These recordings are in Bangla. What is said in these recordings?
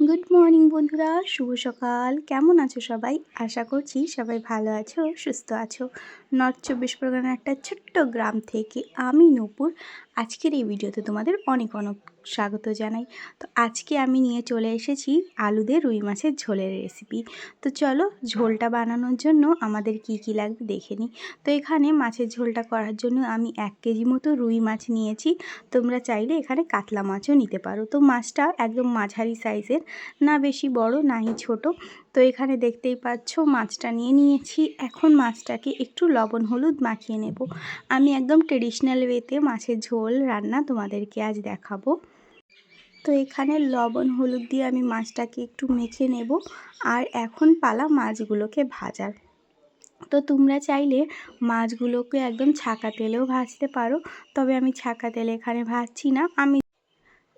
গুড মর্নিং বন্ধুরা। শুভ সকাল। কেমন আছো সবাই? আশা করছি সবাই ভালো আছো, সুস্থ আছো। নর্থ চব্বিশ পরগনার একটা ছোট্ট গ্রাম থেকে আমি নূপুর। আজকের এই ভিডিওতে তোমাদের অনেক অনেক স্বাগত জানাই। তো আজকে আমি নিয়ে চলে এসেছি আলুদের রুই মাছের ঝোলের রেসিপি তো চলো, ঝোলটা বানানোর জন্য আমাদের কি কি লাগবে দেখে নিই। তো এখানে মাছের ঝোলটা করার জন্য আমি এক কেজি মতো রুই মাছ নিয়েছি। তোমরা চাইলে এখানে কাতলা মাছও নিতে পারো। তো মাছটা একদম মাঝারি সাইজের না বেশি বড় নাই ছোট। তো এখানে দেখতেই পাচ্ছ, মাছটা নিয়ে নিয়েছি। এখন মাছটাকে একটু লবণ হলুদ মাখিয়ে নেব। আমি একদম ট্রেডিশনাল ওয়েতে মাছের ঝোল রান্না তোমাদেরকে আজ দেখাবো। তো এখানে লবণ হলুদ দিয়ে আমি মাছটাকে একটু মেখে নেব। আর এখন পালা মাছগুলোকে ভাজার। তো তোমরা চাইলে মাছগুলোকে একদম ছাকা তেলেও ভাজতে পারো। তবে আমি ছাকা তেলে এখানে ভাজছি না। আমি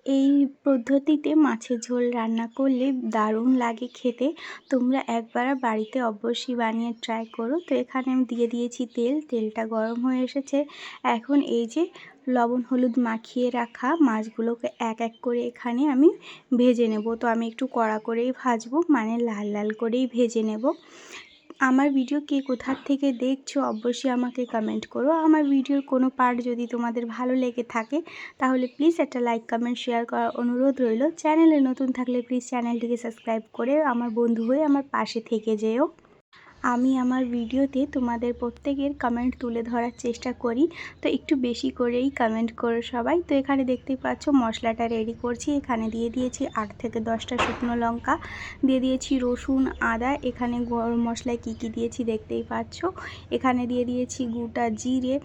এই পদ্ধতিতে মাছের ঝোল রান্না করলে দারুণ লাগে খেতে। তোমরা একবার বাড়িতে অবশ্যই বানিয়ে ট্রাই করো। তো এখানে আমি দিয়ে দিয়েছি তেল, তেলটা গরম হয়ে এসেছে। এখন এই যে লবণ হলুদ মাখিয়ে রাখা মাছগুলোকে এক এক করে এখানে আমি ভেজে নেব। তো আমি একটু কড়া করেই ভাজবো মানে লাল লাল করেই ভেজে নেব। আমার ভিডিও কে কোথার থেকে দেখছ, অবশ্যই আমাকে কমেন্ট করো। আমার ভিডিওর কোনো পার্ট যদি তোমাদের ভালো লেগে থাকে, তাহলে প্লিজ একটা লাইক কমেন্ট শেয়ার করার অনুরোধ রইল। চ্যানেলে নতুন থাকলে প্লিজ চ্যানেলটিকে সাবস্ক্রাইব করে আমার বন্ধু হয়ে আমার পাশে থেকে যেও। আমি আমার ভিডিওতে তোমাদের প্রত্যেকের কমেন্ট তুলে ধরার চেষ্টা করি। তো একটু বেশি করেই কমেন্ট করো সবাই। তো এখানে দেখতেই পাচ্ছ, মশলাটা রেডি করছি। এখানে দিয়ে দিয়েছি আট থেকে দশটা শুকনো লঙ্কা। দিয়ে দিয়েছি রসুন, আদা। এখানে গরম মশলায় কী কী দিয়েছি দেখতেই পাচ্ছ। এখানে দিয়ে দিয়েছি গোটা জিরে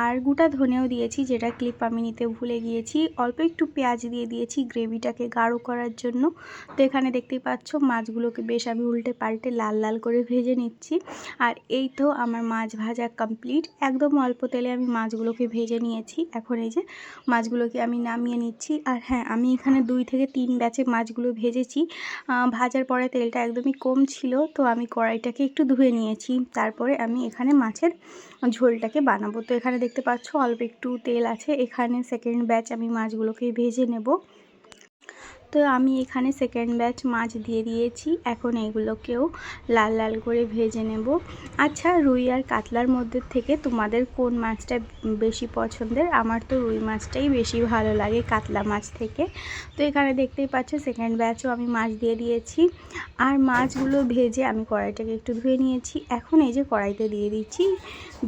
আর গোটা ধনেও দিয়েছি, যেটা ক্লিপ আমি নিতে ভুলে গিয়েছি। অল্প একটু পেঁয়াজ দিয়ে দিয়েছি গ্রেভিটাকে গাঢ় করার জন্য। তো এখানে দেখতেই পাচ্ছ, মাছগুলোকে বেশ আমি উল্টে পাল্টে লাল লাল করে ভেজে নিচ্ছি। নিচ্ছি আর এই তো আমার মাছ ভাজা কমপ্লিট একদম অল্প তেলে আমি মাছগুলোকে ভেজে নিয়েছি। এখন এই যে মাছগুলোকে আমি নামিয়ে নিচ্ছি। আর হ্যাঁ আমি এখানে দুই থেকে তিন ব্যাচে মাছগুলো ভেজেছি। ভাজার পরে তেলটা একদমই কম ছিল, তো আমি কড়াইটাকে একটু ধুয়ে নিয়েছি। তারপরে আমি এখানে মাছের ঝোলটাকে বানাবো। তো এখানে দেখতে পাচ্ছ অল্প একটু তেল আছে। এখানে সেকেন্ড ব্যাচ আমি মাছগুলোকে ভেজে নেব। তো আমি এখানে সেকেন্ড ব্যাচ মাছ দিয়ে দিয়েছি। এখন এগুলোকেও লাল লাল করে ভেজে নেব। আচ্ছা রুই আর কাতলার মধ্যে থেকে তোমাদের কোন মাছটা বেশি পছন্দের? আমার তো রুই মাছটাই বেশি ভালো লাগে কাতলা মাছ থেকে। তো এখানে দেখতেই পাচ্ছ সেকেন্ড ব্যাচও আমি মাছ দিয়ে দিয়েছি। আর মাছগুলো ভেজে আমি কড়াইটাকে একটু ধুয়ে নিয়েছি। এখন এই যে কড়াইতে দিয়ে দিচ্ছি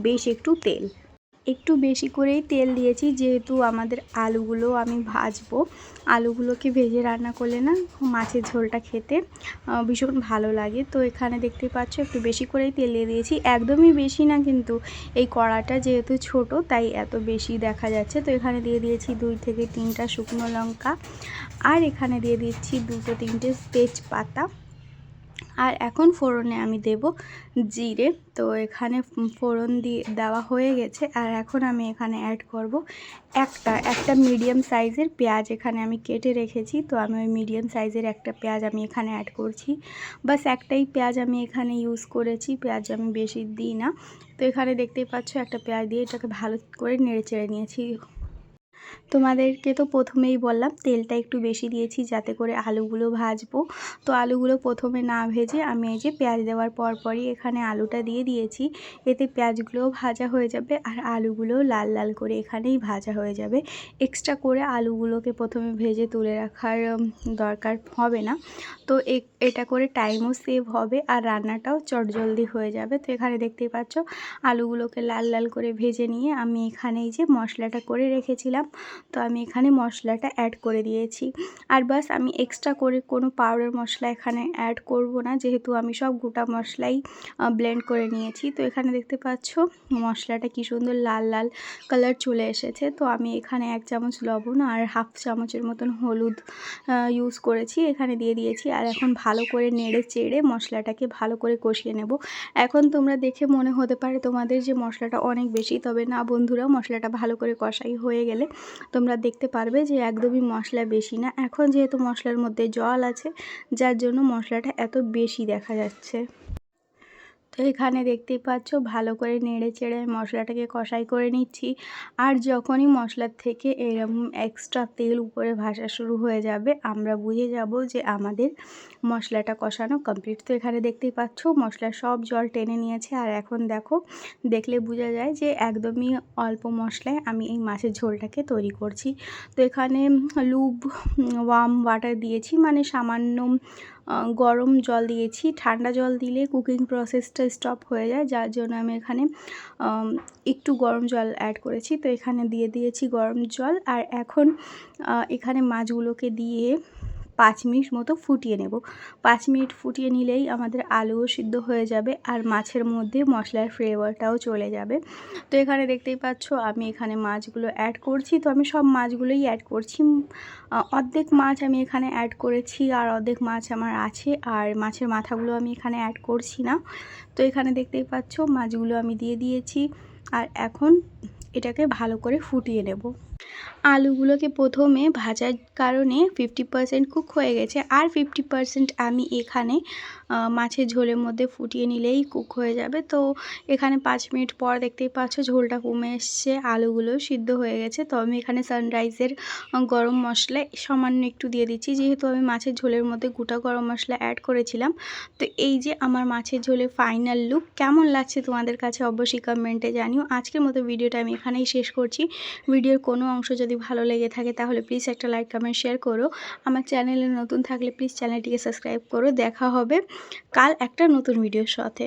বেশ একটু তেল। একটু বেশি করেই তেল দিয়েছি, যেহেতু আমাদের আলুগুলো আমি ভাজবো। আলুগুলোকে ভেজে রান্না করলে না মাছের ঝোলটা খেতে ভীষণ ভালো লাগে। তো এখানে দেখতে পাচ্ছ একটু বেশি করেই তেল দিয়ে দিয়েছি। একদমই বেশি না কিন্তু এই কড়াটা যেহেতু ছোট, তাই এত বেশি দেখা যাচ্ছে। তো এখানে দিয়ে দিয়েছি দুই থেকে তিনটা শুকনো লঙ্কা। আর এখানে দিয়ে দিচ্ছি দুটো তিনটে তেজপাতা। আর এখন ফোড়নে আমি দেব জিরে। তো এখানে ফোড়ন দিয়ে দেওয়া হয়ে গেছে আর এখন আমি এখানে অ্যাড করব একটা একটা মিডিয়াম সাইজের পেঁয়াজ এখানে আমি কেটে রেখেছি। তো আমি ওই মিডিয়াম সাইজের একটা পেঁয়াজ আমি এখানে অ্যাড করছি। বাস একটাই পেঁয়াজ আমি এখানে ইউজ করেছি, পেঁয়াজ আমি বেশি দিই না। তো এখানে দেখতেই পাচ্ছ একটা পেঁয়াজ দিয়ে এটাকে ভালো করে নেড়ে চেড়ে নিয়েছি। তোমাদেরকে তো প্রথমেই বললাম, তেলটা একটু বেশি দিয়েছি যাতে করে আলুগুলো ভাজবো। তো আলুগুলো প্রথমে না ভেজে আমি এই যে পেঁয়াজ দেওয়ার পর পরই এখানে আলুটা দিয়ে দিয়েছি। এতে পেঁয়াজগুলোও ভাজা হয়ে যাবে আর আলুগুলোও লাল লাল করে এখানেই ভাজা হয়ে যাবে। এক্সট্রা করে আলুগুলোকে প্রথমে ভেজে তুলে রাখার দরকার হবে না। তো এটা করে টাইমও সেভ হবে আর রান্নাটাও চটজলদি হয়ে যাবে। তো এখানে দেখতেই পাচ্ছ, আলুগুলোকে লাল লাল করে ভেজে নিয়ে আমি এখানেই যে মশলাটা করে রেখেছিলাম। তো আমি এখানে মশলাটা অ্যাড করে দিয়েছি। আর বাস আমি এক্সট্রা করে কোনো পাউডার মশলা এখানে অ্যাড করব না, যেহেতু আমি সব গোটা মশলাই ব্লেন্ড করে নিয়েছি। তো এখানে দেখতে পাচ্ছ মশলাটা কি সুন্দর লাল লাল কালার চলে এসেছে। তো আমি এখানে এক চামচ লবণ আর হাফ চামচের মতন হলুদ ইউজ করেছি, এখানে দিয়ে দিয়েছি। আর এখন ভালো করে নেড়ে চেড়ে মশলাটাকে ভালো করে কষিয়ে নেব। এখন তোমরা দেখে মনে হতে পারে তোমাদের যে মশলাটা অনেক বেশি, তবে না বন্ধুরা, মশলাটা ভালো করে কষাই হয়ে গেলে তোমরা দেখতে পারবে যে একদমই মশলা বেশি না। এখন যেহেতু মশলার মধ্যে জল আছে, যার জন্য মশলাটা এত বেশি দেখা যাচ্ছে। তো এখানে দেখতেই পাচ্ছ, ভালো করে নেড়ে চেড়ে মশলাটাকে কষাই করে নিচ্ছি। আর যখনই মশলার থেকে এরকম এক্সট্রা তেল উপরে ভাসা শুরু হয়ে যাবে, আমরা বুঝে যাব যে আমাদের মশলাটা কষানো কমপ্লিট তো এখানে দেখতেই পাচ্ছ মশলা সব জল টেনে নিয়েছে। আর এখন দেখো, দেখলে বোঝা যায় যে একদমই অল্প মশলায় আমি এই মাছের ঝোলটাকে তৈরি করছি। তো এখানে লুব ওয়ার্ম ওয়াটার দিয়েছি। মানে সামান্য গরম জল দিয়েছি। ঠান্ডা জল দিলে কুকিং প্রসেসটা স্টপ হয়ে যায়। যার জন্য আমি এখানে একটু গরম জল অ্যাড করেছি। তো এখানে দিয়ে দিয়েছি গরম জল। আর এখন এখানে মাছগুলোকে দিয়ে পাঁচ মিনিট মতো ফুটিয়ে নেব। পাঁচ মিনিট ফুটিয়ে নিলেই আমাদের আলুও সিদ্ধ হয়ে যাবে আর মাছের মধ্যে মশলার ফ্লেভারটাও চলে যাবে। তো এখানে দেখতেই পাচ্ছ, আমি এখানে মাছগুলো অ্যাড করছি। তো আমি সব মাছগুলোই অ্যাড করছি। অর্ধেক মাছ আমি এখানে অ্যাড করেছি আর অর্ধেক মাছ আমার আছে আর মাছের মাথাগুলো আমি এখানে অ্যাড করছি না। তো এখানে দেখতেই পাচ্ছ, মাছগুলো আমি দিয়ে দিয়েছি। আর এখন এটাকে ভালো করে ফুটিয়ে নেব। আলুগুলোকে প্রথমে ভাজার কারণে ফিফটি পারসেন্ট কুক হয়ে গেছে। আর ফিফটি পারসেন্ট আমি এখানে মাছের ঝোলের মধ্যে ফুটিয়ে নিলেই কুক হয়ে যাবে। তো এখানে পাঁচ মিনিট পর দেখতেই পাচ্ছ ঝোলটা কমে এসছে, আলুগুলো সিদ্ধ হয়ে গেছে। তো আমি এখানে সানরাইজের গরম মশলা সামান্য একটু দিয়ে দিচ্ছি। যেহেতু আমি মাছের ঝোলের মধ্যে গোটা গরম মশলা অ্যাড করেছিলাম। তো এই যে আমার মাছের ঝোলের ফাইনাল লুক কেমন লাগছে তোমাদের কাছে অবশ্যই কমেন্টে জানিও। আজকের মতো ভিডিওটা আমি এখানেই শেষ করছি। ভিডিওর কোনো অংশ যদি ভালো লেগে থাকে তাহলে প্লিজ একটা লাইক কমেন্ট শেয়ার করো। আমার চ্যানেলে নতুন থাকলে প্লিজ চ্যানেলটিকে সাবস্ক্রাইব করো। দেখা হবে কাল একটা নতুন ভিডিওর সাথে।